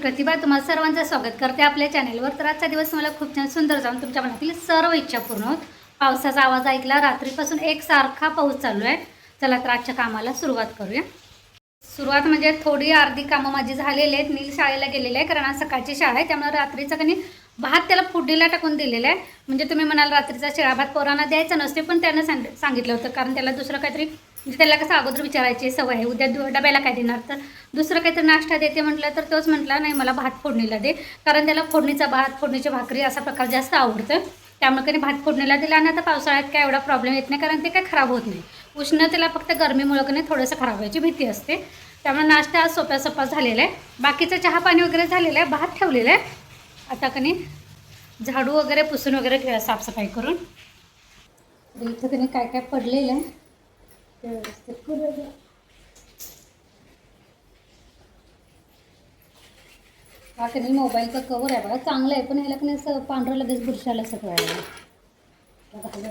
प्रतिभा तुम्हाला सर्वांचं स्वागत करते आपल्या चॅनेलवर. तर आजचा दिवस मला खूप छान सुंदर जाऊन तुमच्या मनातील सर्व इच्छा पूर्ण होत. पावसाचा आवाज ऐकला रात्रीपासून एक सारखा पाऊस चालू आहे. चला तर आजच्या कामाला सुरुवात करूया. सुरुवात म्हणजे थोडी अर्धी कामं माझी झालेली आहेत. नील शाळेला गेलेले आहे कारण आज सकाळची शाळा आहे. त्यामुळे रात्रीचं कणी भात त्याला फुडीला टाकून दिलेला आहे. म्हणजे तुम्ही म्हणाल रात्रीचा शिळा भात पोरांना द्यायचा नसते पण त्यानं सांग सांगितलं होतं. कारण त्याला दुसरं काहीतरी म्हणजे त्याला कसं अगोदर विचारायची सवय आहे उद्या दु- डब्याला काय देणार? तर दुसरं काहीतरी नाश्ता देते म्हटलं तर तोच म्हटला नाही मला भात फोडणीला दे. कारण त्याला फोडणीचा भात फोडणीची भाकरी असा प्रकार जास्त आवडतं. त्यामुळे कधी भात फोडणीला दिला आणि आता पावसाळ्यात काय एवढा प्रॉब्लेम येत नाही कारण ते काय खराब होत नाही. उष्णतेला फक्त गरमीमुळं कधी थोडंसं खराब व्हायची भीती असते. त्यामुळे नाश्ता आज सोप्या सोपा झालेला आहे. बाकीचं चहा पाणी वगैरे झालेलं आहे भात ठेवलेला आहे. आता कणी झाडू वगैरे पुसून वगैरे ठेवा साफसफाई करून. इथं कणी काय काय पडलेलं आहे. ते व्यवस्थित करूया. हा मोबाईलचा कवर आहे बघा. चांगलं आहे पण ह्याला कणी असं पांढरं लगेच बुरशाला सगळं आहे. बघा,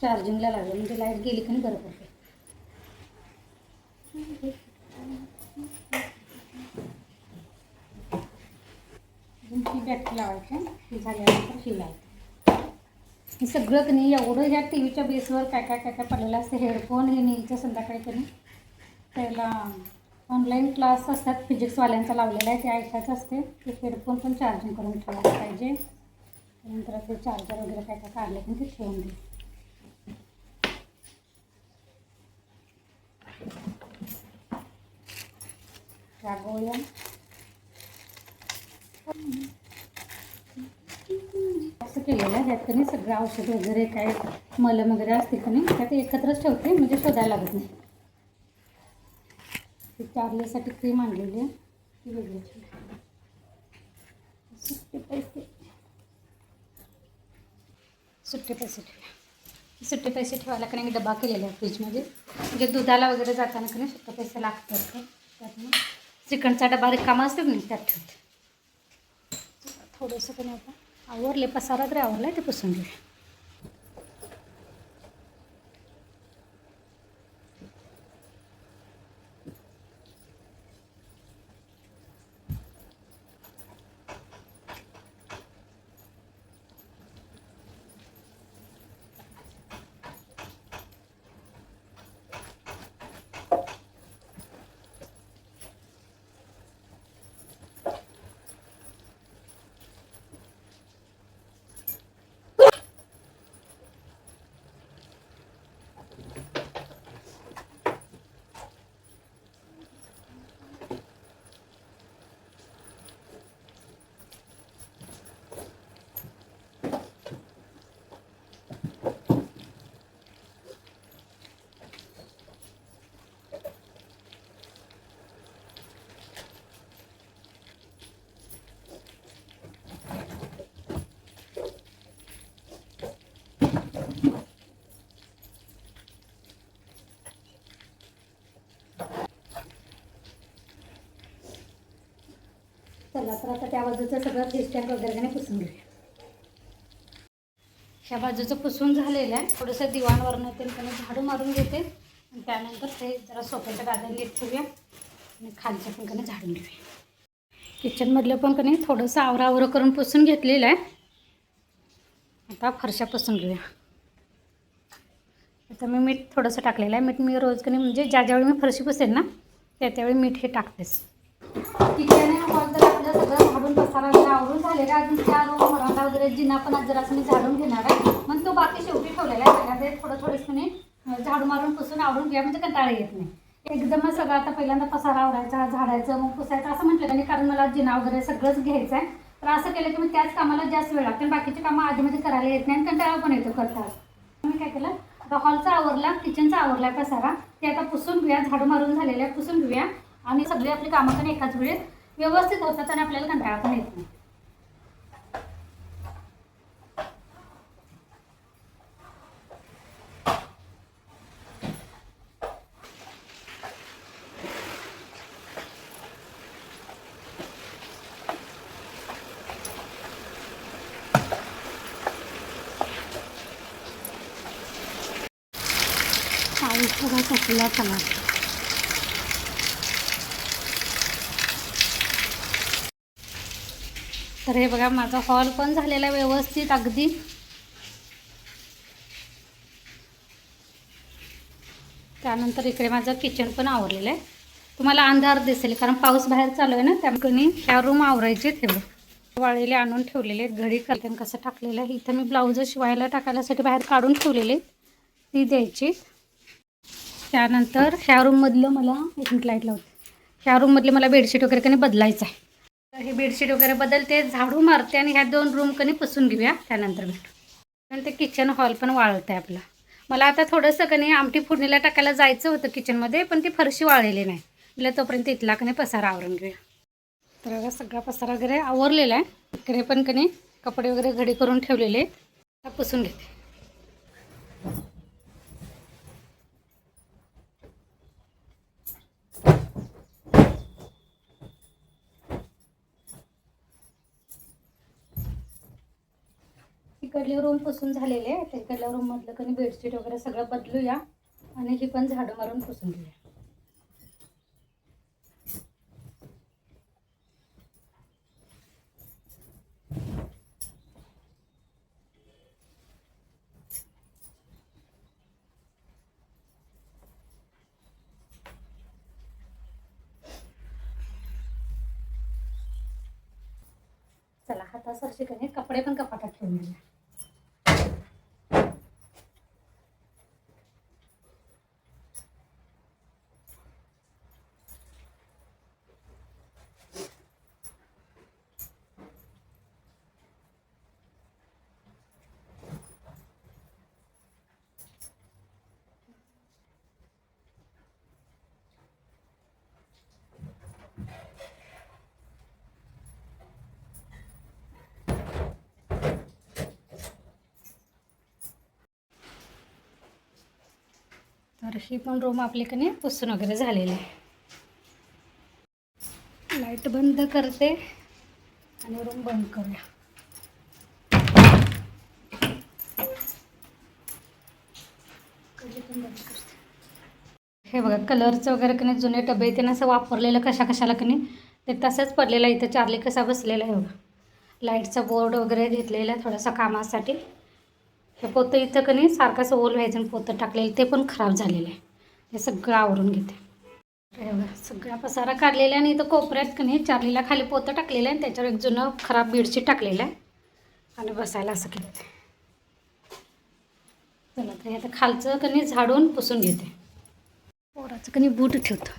चार्जिंगला लागलं म्हणजे लाइट गेली की नाही ती पडते अजून ही ही झाल्यानंतर शिलायचं. हे सगळं की नाही एवढं ह्या टी व्हीच्या बेसवर काय काय काय काय पडलेलं असतं हेडफोन हे नीलचं संध्याकाळी की त्याला ऑनलाईन क्लास असतात फिजिक्सवाल्यांचा लावलेला आहे ते ऐकायचं असते. ते हेडफोन पण चार्जिंग करून ठेवायला पाहिजे. नंतर ते चार्जर वगैरे काय काय काढले पण ते ठेवून दे. रागवूया असं केलेलं आहे. त्यात कधी सगळं औषध वगैरे काय मलम वगैरे असते का नाही त्यात एकत्रच ठेवते म्हणजे शोधायला लागत नाही. ती क्रीम आणलेली आहे. ती वेगळी सुट्टे पैसे. सुट्टे पैसे ठेवा. सुट्टे पैसे ठेवायला का नाही मी डबा केलेला आहे फ्रीजमध्ये. म्हणजे दुधाला वगैरे जाताना का नाही सुट्टे पैसे लागतात. का त्यात चिकनचा डबा रिकामा असतो की नाही त्यात ठेवते. थोडंसं का नाही आता आवरले पसारा तरी चला तर आता त्या बाजूचं सगळं फेसटॅग वगैरे नाही पुसून घेऊया. ह्या बाजूचं पुसून झालेलं आहे. थोडंसं दिवाणवरनं ते त्याने झाडू मारून घेते. आणि त्यानंतर ते जरा सोफ्याच्या गाद्या नीट ठेवूया. आणि खालच्या पण कने झाडून घेऊया. किचनमधलं पण कधी थोडंसं आवरावरं करून पुसून घेतलेलं आहे. आता फरशा पुसून घेऊया. आता मी मीठ थोडंसं टाकलेलं आहे. मीठ मी रोज कनी म्हणजे ज्या ज्यावेळी मी फरशी पुसेल ना त्या त्यावेळी मीठ हे टाकतेच. किचन झाडून पसारा वगैरे आवरून झालेला आहे. अजून त्या रूम वगैरे जिना पण आज जरासं मी झाडून घेणार आहे. मग तो बाकी शेवटी ठेवलेला आहे. ते थोडं थोडंसं झाडू मारून पुसून आवरून घ्या म्हणजे कंटाळा येत नाही. एकदम सगळं आता पहिल्यांदा पसारा आवरायचा झाडायचं मग पुसायचं असं म्हटलं नाही कारण मला जिना वगैरे सगळंच घ्यायचं आहे तर असं केलं की मग त्याच कामाला जास्त वेळ लागते बाकीची कामं आधीमध्ये करायला येत नाही आणि कंटाळा पण येतो करतात मी काय केलं? आता हॉलचा आवरला किचनचा आवरला पसारा. ते आता पुसून घेऊया झाडू मारून झालेल्या आहे पुसून घेऊया. आणि सगळी आपली कामं पण एकाच वेळेस व्यवस्थित होतात आणि आपल्याला कंटाळा पण येत नाही. बघा कसला टमाटर तर हे बघा माझा हॉल पण झालेला आहे व्यवस्थित अगदी. त्यानंतर इकडे माझं किचन पण आवरलेलं आहे. तुम्हाला अंधार दिसेल कारण पाऊस बाहेर चालू आहे ना त्यामुळे ह्या रूम आवरायचे हे वाळलेले आणून ठेवलेले आहेत घडी करते कसं टाकलेलं आहे इथं मी ब्लाऊज शिवायला टाकायलासाठी बाहेर काढून ठेवलेले ती द्यायची. त्यानंतर ह्या रूममधलं मला एक मिनिट लाइट लावते. ह्या रूममधले मला बेडशीट वगैरे कधी बदलायचं आहे. हे बेडशीट वगैरे बदलते झाडू मारते आणि ह्या दोन रूम कनी पुसून घेऊया. त्यानंतर भेटू. आणि ते किचन हॉल पण वाळत आहे आपला. मला आता थोडंसं कणी आमटी फोडणीला टाकायला जायचं होतं किचनमध्ये पण ती फरशी वाळलेली नाही. म्हटलं तोपर्यंत इथला कणी पसारा आवरून घेऊया. तर सगळा पसारा वगैरे आवरलेला आहे. इकडे पण कणी कपडे वगैरे घडी करून ठेवलेले आहेत. पुसून घेते. इकडले रूम पुसून झालेले आहे तर इकडल्या रूममधलं कधी बेडशीट वगैरे सगळं बदलूया. आणि ही पण झाडं मारून पुसून घेऊया. चला हातासरशी कधी कपडे पण कपाटात ठेवून दिले तर ही पण रूम आपल्याकडे पुसून वगैरे झालेली आहे. लाइट बंद करते आणि रूम बंद करूया. हे बघा कलरचं वगैरे कने जुने डबे ते असं वापरलेलं कशा कशाला कने ते तसंच पडलेलं आहे. इथं चार्ली कसा बसलेला आहे बघा. लाईटचा बोर्ड वगैरे घेतलेला आहे थोडासा कामासाठी. हे पोतं इथं कनी सारखंच ओल व्हायचं आणि पोतं टाकलेलं ते पण खराब झालेलं आहे. हे सगळं आवरून घेते. सगळा पसारा काढलेला आहे आणि इथं कोपऱ्यात नाही चारलीला खाली पोतं टाकलेलं आहे आणि त्याच्यावर एक जुनं खराब बेडशीट टाकलेलं आहे. आणि बसायला असं केलं चला तर हे आता खालचं कनी झाडून पुसून घेते. पोराचं कनी बूट ठेवतो.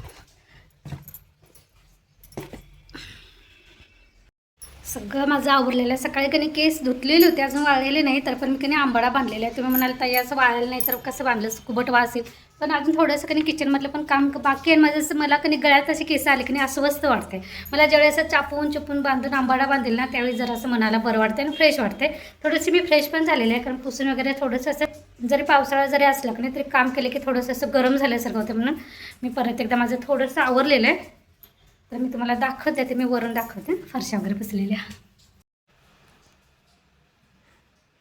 सगळं माझं आवरलेलं आहे. सकाळी कनी केस धुतलेले होते अजून वाळलेले नाही तर पण मी कनी आंबाडा बांधलेला आहे तुम्ही म्हणाल ताई असं वाळलेलं नाही तर कसं बांधलं? कुबट वासेल पण अजून थोडंसं कनी किचनमधलं पण काम बाकी आहे. माझं असं मला कनी गळ्यात असे केस आले की नाही अस्वस्थ वाटते मला ज्यावेळेस असं चापून चुपून बांधून आंबाडा बांधेल ना त्यावेळी जरासं मनाला बरं वाटते आणि फ्रेश वाटते थोडीशी मी फ्रेश पण झालेली आहे कारण पुसून वगैरे थोडंसं असं जरी पावसाळा जरी असला की नाही तरी काम केलं की थोडंसं असं गरम झाल्यासारखं होतं म्हणून मी परत एकदा माझं थोडंसं आवरलेलं आहे. तर मी तुम्हाला दाखवते ते मी वरून दाखवते. फरशा वगैरे पुसलेल्या.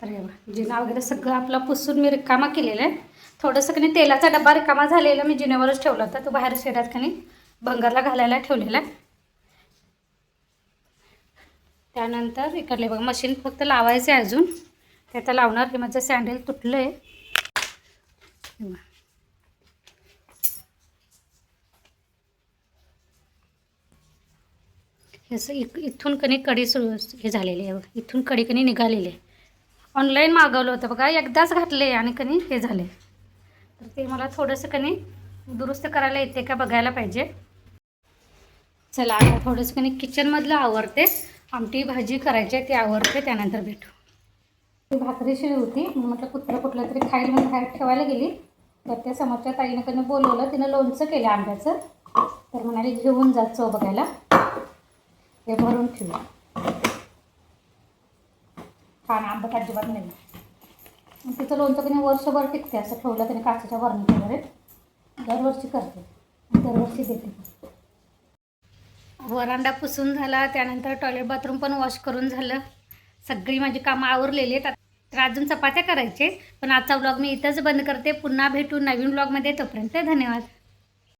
तर बघा जिना वगैरे सगळं आपला पुसून मी रिकामा केलेला आहे. थोडंसं कणी तेलाचा डब्बा रिकामा झालेला मी जिन्यावरच ठेवला होता तो बाहेर शेडात कणी भंगारला घालायला ठेवलेला. आहे त्यानंतर इकडले बघा मशीन फक्त लावायचं आहे अजून. ते आता लावणार की माझं सँडल तुटलं आहे हे असं इक इथून कणी कडी सुरू हे झालेली आहे इथून कडी कणी निघालेली आहे. ऑनलाईन मागवलं होतं बघा. एकदाच घातले आणि कणी हे झाले तर ते मला थोडंसं कणी दुरुस्त करायला येते का बघायला पाहिजे. चला आता थोडंसं कणी किचनमधलं आवडते आमटी भाजी करायची आहे ती आवडते त्यानंतर भेटू. ती भाकरी शिळी होती. मग म्हटलं कुठलं कुठलं तरी खायला म्हणून बाहेर ठेवायला गेली. तर त्या समोरच्या ताईनं कधी बोलवलं. तिनं लोणचं केलं आंब्याचं. तर म्हणाली घेऊन जा चव बघायला. ते भरून ठेवू छान आंबट अजिबात नाही. मग तिचं लोणचं कधी वर्षभर टिकते असं ठेवलं त्याने काचेच्या वरणी वगैरे दरवर्षी करते. दरवर्षी देते. वरांडा पुसून झाला त्यानंतर टॉयलेट बाथरूम पण वॉश करून झालं. सगळी माझी कामं आवरलेली आहेत. तर अजून चपात्या करायचे पण आजचा व्लॉग मी इथंच बंद करते. पुन्हा भेटू नवीन व्लॉगमध्ये तोपर्यंत धन्यवाद.